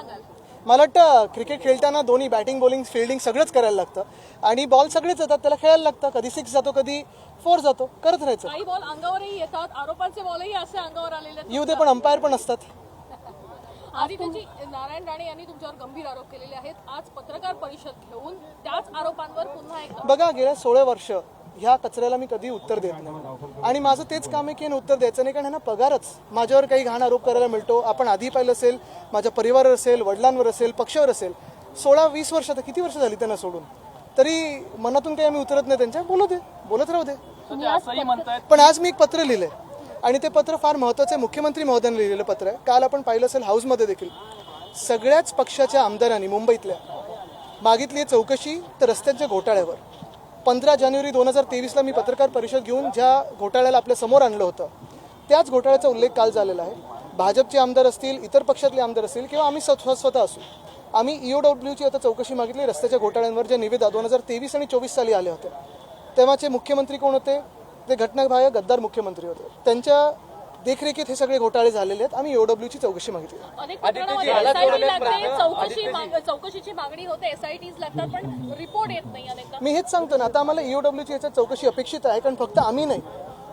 सांगाल? मला वाटतं क्रिकेट खेळताना दोन्ही बॅटिंग बॉलिंग फिल्डिंग सगळंच करायला लागतं. आणि बॉल सगळेच येतात त्याला खेळायला लागतं. कधी सिक्स जातो कधी फोर जातो. करत राहायचं. काही बॉल अंगावरही येतात. आरोपांचे बॉलही असे अंगावर आलेले आहेत. येऊ दे पण अंपायर पण असतात. आदित्यजी नारायण राणे यांनी तुमच्यावर गंभीर आरोप केलेले आहेत. आज पत्रकार परिषद घेऊन त्याच आरोपांवर पुन्हा एकदा बघा गेल्या सोळा वर्ष ह्या कचऱ्याला मी कधी उत्तर देत नाही. आणि माझं तेच काम आहे की यांना उत्तर द्यायचं नाही कारण ह्यांना पगारच. माझ्यावर काही घाण आरोप करायला मिळतो. आपण आधी पाहिलं असेल माझ्या परिवारावर असेल वडिलांवर असेल पक्षावर असेल. सोळा वीस वर्ष आता किती वर्ष झाली त्यांना सोडून? तरी मनातून काही आम्ही उतरत नाही त्यांच्या. बोलू दे. बोलत राहू दे. पण आज मी एक पत्र लिहिलंय. आणि ते पत्र फार महत्वाचं आहे. मुख्यमंत्री महोदयांनी लिहिलेलं पत्र आहे. काल आपण पाहिलं असेल हाऊसमध्ये देखील. सगळ्याच पक्षाच्या आमदारांनी मुंबईतल्या मागितली आहे चौकशी तर रस्त्यांच्या घोटाळ्यावर. पंधरा जानेवारी दोन हजार तेवीसला मी पत्रकार परिषद घेऊन ज्या घोटाळ्याला आपल्यासमोर आणलं होतं त्याच घोटाळ्याचा उल्लेख काल झालेला आहे. भाजपचे आमदार असतील इतर पक्षातले आमदार असतील किंवा आम्ही स्वतः स्वतः असू. आम्ही ईओ डब्ल्यूची आता चौकशी मागितली रस्त्याच्या घोटाळ्यांवर ज्या निवेदा दोन हजार तेवीस आणि चोवीस साली आले होते तेव्हाचे मुख्यमंत्री कोण होते? ते घटनाबाह्य गद्दार मुख्यमंत्री होते. त्यांच्या देखरेखीत हे सगळे घोटाळे झालेले आहेत. आम्ही ईओडब्ल्यूची चौकशी मागितली. अनेक प्रकरणामध्ये एसआयटी लागते चौकशी माग- चौकशीची मागणी होते एसआयटीज लागतात पण रिपोर्ट येत नाही मी हेच सांगतो ना आता आम्हाला E ईओडब्ल्यूची याच्यात चौकशी अपेक्षित आहे कारण फक्त आम्ही नाही.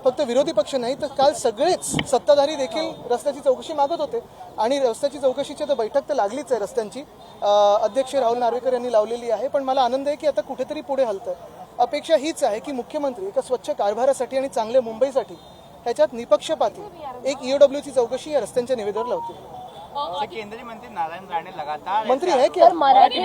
फक्त विरोधी पक्ष नाही तर काल सगळेच सत्ताधारी देखील रस्त्याची चौकशी मागत होते. आणि रस्त्याची चौकशीची तर बैठक तर लागलीच आहे रस्त्यांची. अं, अध्यक्ष राहुल नार्वेकर यांनी लावलेली आहे पण मला आनंद आहे की आता कुठेतरी पुढे हलतंय. अपेक्षा हीच आहे की मुख्यमंत्री एका स्वच्छ कारभारासाठी आणि चांगल्या मुंबईसाठी ह्याच्यात निपक्षपाती एक E ईओडब्ल्यूची चौकशी या रस्त्यांच्या निवेदनावर लावतील से केंद्रीय मंत्री नारायण राणे लगातार मंत्री आहे क्या मराठी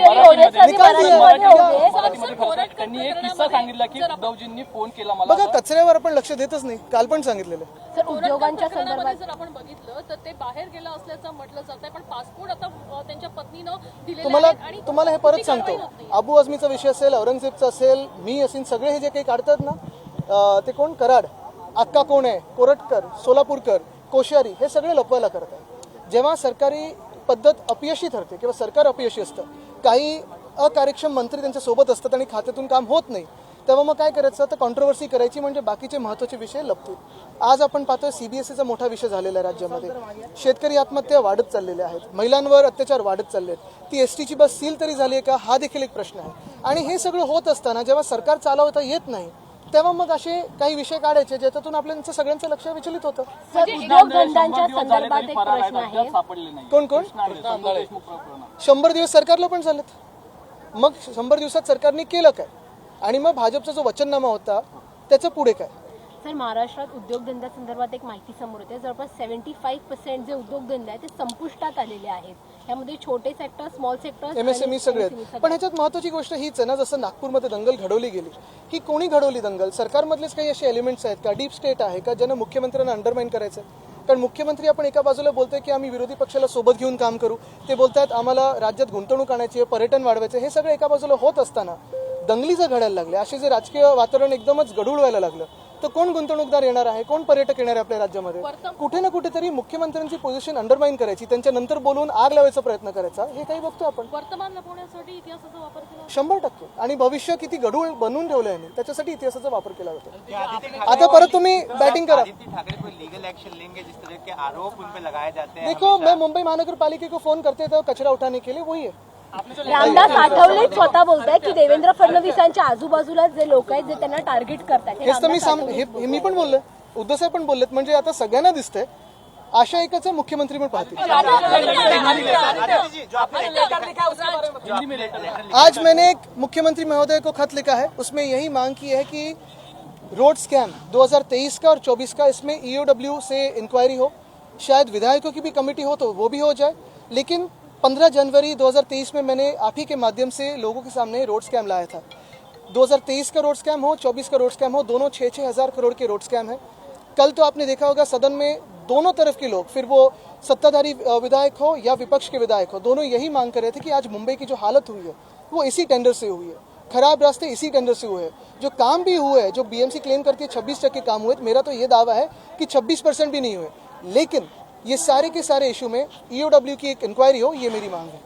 त्यांनी एक किस्सा सांगितला की उद्धवजींनी फोन केला मला. बघा कचऱ्यावर आपण लक्ष देतच नाही. काल पण सांगितलेलं. सर उद्योगांच्या संदर्भात जर आपण बघितलं तर ते बाहेर गेलं असल्याचं म्हटलं जात आहे पण पासपोर्ट आता त्यांच्या पत्नीनं दिलेले तुम्हाला तुम्हाला हे परत सांगतो. अबू आझमीचा विषय असेल औरंगजेबचा असेल मी असेल सगळे हे जे काही काढतात ना ते कोण? कराड. अक्का कोण आहे कोरटकर सोलापूरकर कोश्यारी हे सगळे लपवायला करतात जेव्हा सरकारी पद्धत अपयशी ठरते किंवा सरकार अपयशी असतं काही अकार्यक्षम मंत्री त्यांच्यासोबत असतात आणि खात्यातून काम होत नाही तेव्हा मग काय करायचं? तर कॉन्ट्रोवर्सी करायची म्हणजे बाकीचे महत्त्वाचे विषय लपतील. आज आपण पाहतोय सीबीएसईचा मोठा विषय झालेला आहे राज्यामध्ये. शेतकरी आत्महत्या वाढत चाललेल्या आहेत. महिलांवर अत्याचार वाढत चालले आहेत ती एस टीची बस सील तरी झाली आहे का? हा देखील एक प्रश्न आहे. आणि हे सगळं होत असताना जेव्हा सरकार चालवता येत नाही तेव्हा मग असे काही विषय काढायचे ज्याच्यातून आपल्याचं सगळ्यांचं लक्ष विचलित होतं. संदर्भात एक प्रश्न आहे. सापडले नाही. कोण कोण? शंभर दिवस सरकारला पण झालेत. मग शंभर दिवसात सरकारने केलं काय? आणि मग भाजपचा जो वचननामा होता त्याचं पुढे काय? सर महाराष्ट्रात उद्योगधंद्यासंदर्भात एक माहिती समोर येते. जवळपास सेव्हन्टी फाईव्ह पर्सेंट जे उद्योगधंदे आहेत ते संपुष्टात आलेले आहेत. यामध्ये छोटे सेक्टर स्मॉल सेक्टर एमएसएमई सगळे आहेत. पण ह्याच्यात महत्वाची गोष्ट हीच आहे ना जसं नागपूरमध्ये दंगल घडवली गेली ही कोणी घडवली दंगल? सरकारमधलेच काही असे एलिमेंट्स आहेत का? डीप स्टेट आहे का? ज्यांना मुख्यमंत्र्यांना अंडरमाइन करायचं आहे? कारण मुख्यमंत्री आपण एका बाजूला बोलतोय की आम्ही विरोधी पक्षाला सोबत घेऊन काम करू. ते बोलतायत आम्हाला राज्यात गुंतवणूक आणायची आहे पर्यटन वाढवायचं आहे. हे सगळं एका बाजूला होत असताना दंगली जर घडायला लागले असे जे राजकीय वातावरण एकदमच गडूळ व्हायला लागलं तर कोण गुंतवणूकदार येणार आहे? कोण पर्यटक येणार आहे आपल्या राज्यामध्ये? कुठे ना कुठेतरी मुख्यमंत्र्यांची पोझिशन अंडरमाइन करायची त्यांच्या नंतर बोलून आग लावायचा प्रयत्न करायचा हे काही बघतो आपण. वर्तमान लपवण्यासाठी इतिहासाचा वापर केला शंभर टक्के. आणि भविष्य किती गढूळ बनवून ठेवलं आहे त्याच्यासाठी इतिहासाचा वापर केला जातो आता परत तुम्ही बॅटिंग करा. आदित्य ठाकरे कोई लीगल एक्शन लेंगे जिस तरह के आरोप उन पे लगाए जाते देखो मैं मुंबई महानगर पालिका को फोन करते थे कचरा उठाने के लिए वही है। रामदास आठवले स्वतः बोलताय की देवेंद्र फडणवीसांच्या आजूबाजूला जे लोक आहेत जे त्यांना टार्गेट करतात हे हेच तर मी रामदास सांग हे मी पण बोललोय उद्धव साहेब पण बोललेत. म्हणजे आता सगळ्यांना दिसतंय. आशा एकच आहे मुख्यमंत्री पण पाहतील. आज मैंने एक मुख्यमंत्री महोदय को खत लिखा है। उसमें यही मांग की है कि रोड स्कैम 2023 का और 24 का इसमें ईओडब्ल्यू से इंक्वायरी हो। शायद विधायकों की भी कमेटी हो तो वो भी हो जाए। लेकिन 15 जनवरी 2023 में मैंने आप ही के माध्यम से लोगों के सामने रोड स्कैम लाया था। 2023 का रोड स्कैम हो 24 का रोड स्कैम हो, दोनों छः छः हज़ार करोड़ के रोड स्कैम है। कल तो आपने देखा होगा सदन में दोनों तरफ़ के लोग, फिर वो सत्ताधारी विधायक हो या विपक्ष के विधायक हो, दोनों यही मांग कर रहे थे कि आज मुंबई की जो हालत हुई है, वो इसी टेंडर से हुई है। खराब रास्ते इसी टेंडर से हुए हैं। जो काम भी हुए हैं, जो बीएमसी क्लेम करती है छब्बीस टक्के काम हुए मेरा तो ये दावा है कि छब्बीस परसेंट भी नहीं हुए। लेकिन ये सारे के सारे इशू में ईओडब्ल्यू की एक इंक्वायरी हो ये मेरी मांग है।